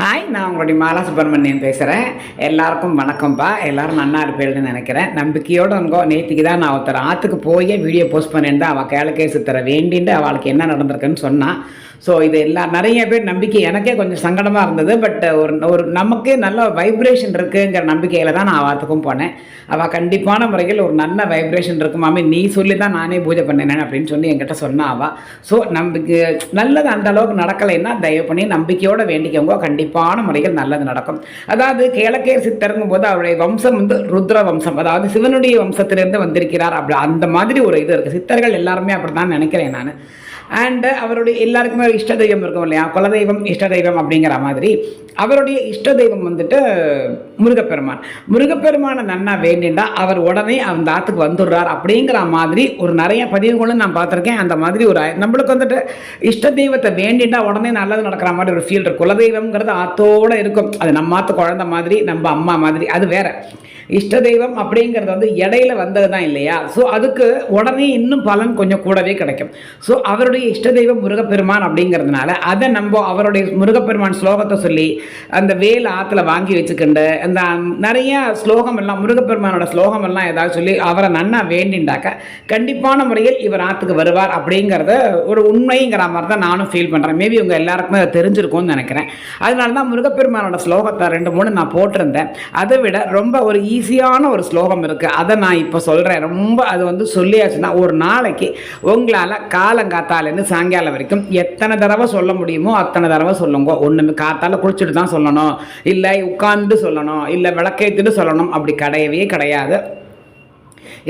Hi நான் உங்களுடைய மாலா சுப்பிரமணியன் பேசுகிறேன் எல்லாருக்கும் வணக்கம்ப்பா எல்லாரும் நன்னா இருப்பேன்னு நினைக்கிறேன். நம்பிக்கையோடு இருக்கோ நேற்றுக்கு தான் நான் ஒருத்தர் ஆற்றுக்கு போய் வீடியோ போஸ்ட் பண்ணியிருந்தேன் அவள் கேளுக்கே சுத்தர வேண்டின்ட்டு அவளுக்கு என்ன நடந்திருக்குன்னு சொன்னான் ஸோ இது எல்லா நிறைய பேர் நம்பிக்கை எனக்கே கொஞ்சம் சங்கடமாக இருந்தது. பட் ஒரு ஒரு நமக்கு நல்ல வைப்ரேஷன் இருக்குங்கிற நம்பிக்கையில் தான் நான் ஆற்றுக்கும் போனேன். அவள் கண்டிப்பான முறையில் ஒரு நல்ல வைப்ரேஷன் இருக்கு. மாமி நீ சொல்லி தான் நானே பூஜை பண்ணினேன் அப்படின்னு சொல்லி என்கிட்ட சொன்னா அவள் ஸோ நம்பிக்கை நல்லது அந்த அளவுக்கு நடக்கலைன்னா தயவு பண்ணி நம்பிக்கையோட வேண்டிக்கவங்க கண்டிப்பான முறையில் நல்லது நடக்கும். அதாவது கேளக்கேர் சித்தருங்கும் போது அவருடைய வம்சம் வந்து ருத்ர வம்சம். அதாவது சிவனுடைய வம்சத்திலிருந்து வந்திருக்கிறார். அப்படி அந்த மாதிரி ஒரு இது இருக்குது சித்தர்கள் எல்லாருமே அப்படி தான் நினைக்கிறேன் நான். அண்டு அவருடைய எல்லாருக்குமே ஒரு இஷ்ட தெய்வம் இருக்கும் இல்லையா? குலதெய்வம் இஷ்ட தெய்வம் அப்படிங்கிற மாதிரி. அவருடைய இஷ்ட தெய்வம் வந்துட்டு முருகப்பெருமான். முருகப்பெருமானை நன்னா வேண்டிண்டா அவர் உடனே அந்த ஆற்றுக்கு வந்துடுறார் அப்படிங்கிற மாதிரி ஒரு நிறைய பதிவுகளும் நான் பார்த்துருக்கேன். அந்த மாதிரி ஒரு நம்மளுக்கு வந்துட்டு இஷ்ட தெய்வத்தை வேண்டிண்டா உடனே நல்லது நடக்கிற மாதிரி ஒரு ஃபீல் இருக்கும். குலதெய்வம்ங்கிறது ஆத்தோடு இருக்கும். அது நம்ம ஆத்து குழந்த மாதிரி நம்ம அம்மா மாதிரி அது வேற. இஷ்ட தெய்வம் அப்படிங்கிறது வந்து இடையில வந்தது தான் இல்லையா? ஸோ அதுக்கு உடனே இன்னும் பலன் கொஞ்சம் கூடவே கிடைக்கும். ஸோ அவருடைய இஷ்ட தெய்வம் முருகப்பெருமான் அப்படிங்கிறதுனால அதை நம்ம அவருடைய முருகப்பெருமான் ஸ்லோகத்தை சொல்லி அந்த வேல் ஆற்றுல வாங்கி வச்சுக்கிண்டு அந்த நிறைய ஸ்லோகம் எல்லாம் முருகப்பெருமானோட ஸ்லோகம் எல்லாம் ஏதாவது சொல்லி அவரை நன்னா வேண்டிண்டாக்க கண்டிப்பான முறையில் இவர் ஆற்றுக்கு வருவார் அப்படிங்கிறத ஒரு உண்மைங்கிற மாதிரி தான் நானும் ஃபீல் பண்ணுறேன் மேபி உங்கள் எல்லாருக்குமே அதை தெரிஞ்சிருக்கும்னு நினைக்கிறேன். அதனால தான் முருகப்பெருமானோட ஸ்லோகத்தை ரெண்டு மூணு நான் போட்டிருந்தேன். அதை விட ரொம்ப ஒரு ஈ ஈஸியான ஒரு ஸ்லோகம் இருக்குது அதை நான் இப்போ சொல்கிறேன் ரொம்ப அது வந்து சொல்லியாச்சுன்னா ஒரு நாளைக்கு உங்களால் காலங்காத்தாலேருந்து சாயங்காலம் வரைக்கும் எத்தனை தடவை சொல்ல முடியுமோ அத்தனை தடவை சொல்லுங்க. ஒன்றுமே காத்தால் குளிச்சுட்டு தான் சொல்லணும். இல்லை உட்காந்துட்டு சொல்லணும். இல்லை விளக்கேற்றுட்டு சொல்லணும். அப்படி கிடையவே கிடையாது.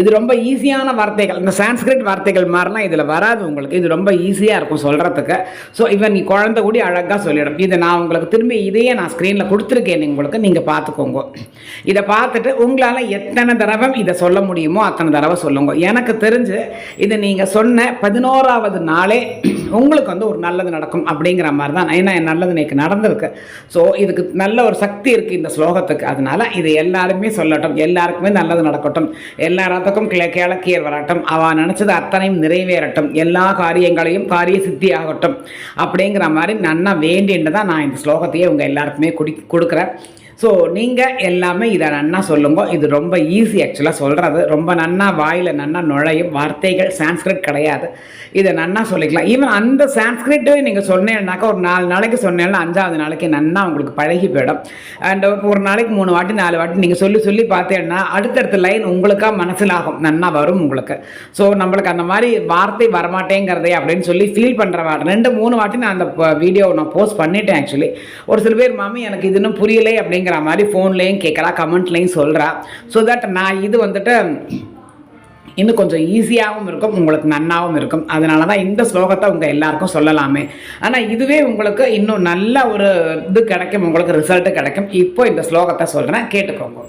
இது ரொம்ப ஈஸியான வார்த்தைகள். இந்த சான்ஸ்கிரிட் வார்த்தைகள் மாதிரிலாம் இதில் வராது உங்களுக்கு. இது ரொம்ப ஈஸியாக இருக்கும் சொல்கிறதுக்கு ஸோ இவன் நீ குழந்தை கூடி அழகாக சொல்லிடும். இதை நான் உங்களுக்கு திரும்பி இதையே நான் ஸ்க்ரீனில் கொடுத்துருக்கேன் உங்களுக்கு. நீங்கள் பார்த்துக்கோங்க. இதை பார்த்துட்டு உங்களால் எத்தனை தடவை இதை சொல்ல முடியுமோ அத்தனை தடவை சொல்லுங்க. எனக்கு தெரிஞ்சு இதை நீங்கள் சொன்ன பதினோராவது நாளே உங்களுக்கு வந்து ஒரு நல்லது நடக்கும் அப்படிங்கிற மாதிரி தான் ஏன்னா நல்லது எனக்கு நடந்திருக்கு. ஸோ இதுக்கு நல்ல ஒரு சக்தி இருக்குது இந்த ஸ்லோகத்துக்கு. அதனால் இதை எல்லாருமே சொல்லட்டும். எல்லாருக்குமே நல்லது நடக்கட்டும். எல்லாத்துக்கும் கிள கிழக்கியர் வரட்டும். அவன் நினச்சது அத்தனையும் நிறைவேறட்டும். எல்லா காரியங்களையும் காரிய சித்தி ஆகட்டும் அப்படிங்கிற மாதிரி நன்னா வேண்டின்னு தான் நான் இந்த ஸ்லோகத்தையே உங்கள் எல்லாருக்குமே குடி கொடுக்குறேன். ஸோ நீங்கள் எல்லாமே இதை நன்னா சொல்லுங்க. இது ரொம்ப ஈஸி ஆக்சுவலாக சொல்கிறது ரொம்ப நன்னா வாயில் நன்னா நுழையும் வார்த்தைகள் சான்ஸ்கிரிட் கிடையாது. இதை நன்னா சொல்லிக்கலாம். ஈவன் அந்த சான்ஸ்கிரிட்டே நீங்கள் சொன்னேன்னாக்கா ஒரு நாலு நாளைக்கு சொன்னேன்னா அஞ்சாவது நாளைக்கு நன்னா உங்களுக்கு பழகி போயிடும். அண்ட் ஒரு நாளைக்கு மூணு வாட்டி நாலு வாட்டி நீங்கள் சொல்லி சொல்லி பார்த்தேன்னா அடுத்தடுத்த லைன் உங்களுக்காக மனசில் ஆகும் நன்னா வரும் உங்களுக்கு. ஸோ நம்மளுக்கு அந்த மாதிரி வார்த்தை வரமாட்டேங்கிறதே அப்படின்னு சொல்லி ஃபீல் பண்ணுற ரெண்டு மூணு வாட்டி நான் அந்த வீடியோ நான் போஸ்ட் பண்ணிட்டேன் ஆக்சுவலி ஒரு சில பேர் மாமி எனக்கு இது இன்னும் புரியலை அப்படிங்கிற மாதிரி ஃபோன்லேயும் கேட்குறா கமெண்ட்லேயும் சொல்கிறா ஸோ தட் நான் இது வந்துட்டு இன்னும் கொஞ்சம் ஈஸியாகவும் இருக்கும் உங்களுக்கு நன்னாகவும் இருக்கும். அதனால தான் இந்த ஸ்லோகத்தை உங்கள் எல்லாருக்கும் சொல்லலாமே. ஆனால் இதுவே உங்களுக்கு இன்னும் நல்ல ஒரு இது கிடைக்கும் உங்களுக்கு ரிசல்ட்டு கிடைக்கும். இப்போ இந்த ஸ்லோகத்தை சொல்கிறேன் கேட்டுக்கோங்க.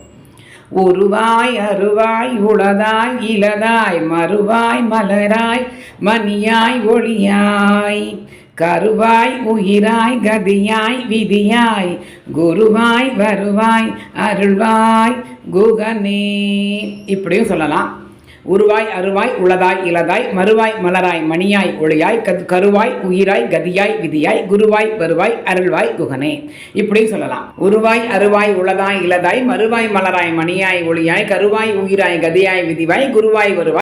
உருவாய் அருவாய் உளதாய் இளதாய் மறுவாய் மலராய் மணியாய் ஒளியாய் கருவாய் உயிராய் கதியாய் விதியாய் குருவாய் வருவாய் அருள்வாய் குகனே. இப்படியும் சொல்லலாம். உருவாய் அருவாய் உளதாய் இளதாய் மறுவாய் மலராய் மணியாய் ஒளியாய் கது கருவாய் உயிராய் கதியாய் விதியாய் குருவாய் வருவாய் அருள்வாய் குகனே. இப்படியும் சொல்லலாம். உருவாய் அருவாய் உளதாய் இளதாய் மறுவாய் மலராய் மணியாய் ஒளியாய் கருவாய் உயிராய் கதியாய் விதிவாய் குருவாய் வருவாய்